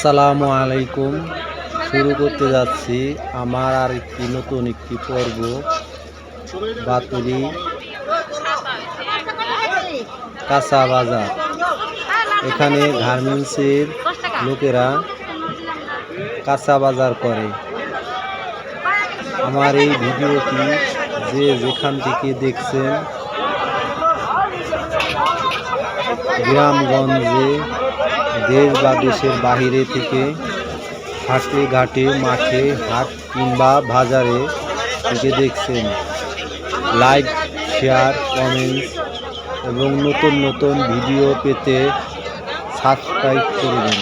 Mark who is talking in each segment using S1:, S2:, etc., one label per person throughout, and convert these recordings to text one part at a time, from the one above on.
S1: আসসালামু আলাইকুম। শুরু করতে যাচ্ছি আমার আর একটি নতুন একটি পর্ব। বাতুলি কাঁচা বাজার। এখানে গার্মেন্টসের লোকেরা কাঁচা বাজার করে। আমার এই ভিডিওটি যে যেখান থেকে দেখছেন, গ্রামগঞ্জে দেশ বা দেশের বাহিরে থেকে হাটে ঘাটে, মাঠে হাট কিংবা বাজারে থেকে দেখছেন। লাইক শেয়ার কমেন্টস এবং নতুন নতুন ভিডিও পেতে সাবস্ক্রাইব করবেন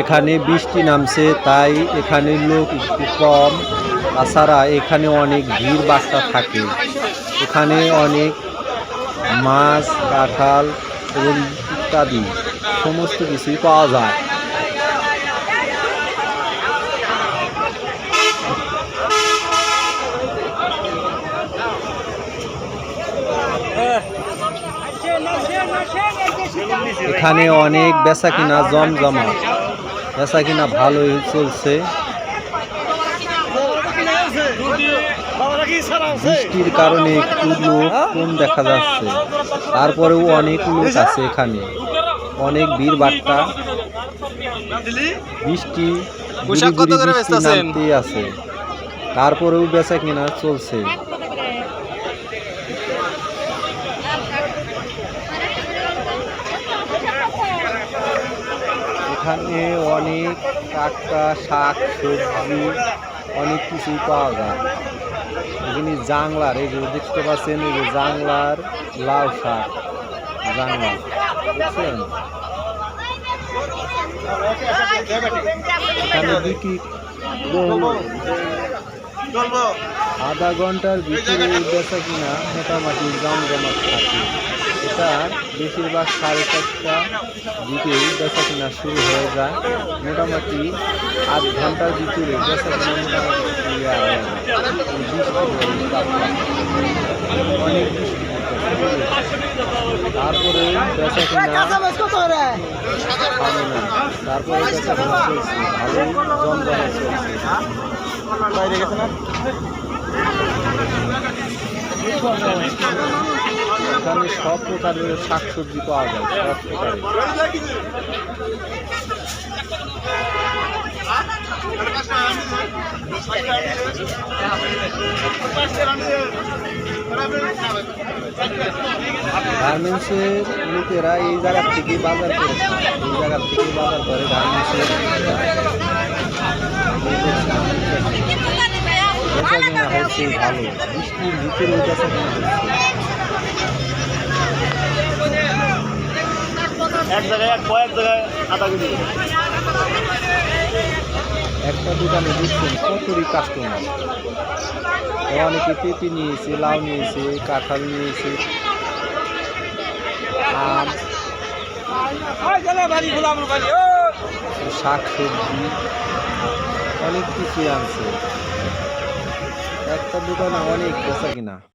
S1: এখানে বৃষ্টি নামছে, তাই এখানে লোক একটু কম। তাছাড়া এখানে অনেক ভিড় বাচ্চা থাকে। এখানে অনেক মাছ, কাঁঠাল এবং ইত্যাদি সমস্ত কিছুই পাওয়া যায়। এখানে অনেক বেচা কিনা জমজমা বেচা কিনা ভালোই চলছে। বৃষ্টির কারণে একটু লোক কম দেখা যাচ্ছে। তারপরেও অনেক লোক আছে এখানে। অনেক ভিড় বাট্টা। বৃষ্টি আছে। তারপরেও বেচা কিনা চলছে। এখানে অনেক টাটকা শাক সবজি। অনেক কিছুই পাওয়া যায়। এখানে জাংলার, এই যে দেখতে পাচ্ছেন, এই যে জাংলার লাউ শাক, জাংলা, বুঝছেন? আধা ঘণ্টার ভিতরে বেচা কিনা মোটামুটি জমজমাট থাকে। এটা বেশিরভাগ সাড়ে চারটা দিকেই বেচা কিনা শুরু হয়ে যায়। মোটামুটি আধ ঘণ্টার ভিতরে বেচা কিনা মোটামুটি ক্লিয়ার হয়ে। অনেক তারপরে বেচা কিনা না তারপরে বেচা কিনা চলছে ভালোই চলছে। এখানে সব প্রকারের শাকসবজি পাওয়া যায়, সব প্রকারের। গার্মেন্টসের লোকেরা এই জায়গার থেকে বাজার করে, এই জায়গার থেকে বাজার করে গার্মেন্টসের ভালো, বৃষ্টির ভিতরে হচ্ছে
S2: এক জায়গায় এক কয়েক জায়গায় আধা কেজি।
S1: একটা দোকানে কতরই কাস্টমার অনেকে পেঁপে নিয়েছে লাউ নিয়েছে কাঁঠাল নিয়েছে। আম শাক সবজি অনেক কিছুই আনছে। একটা দোকানে অনেক বেচা কিনা।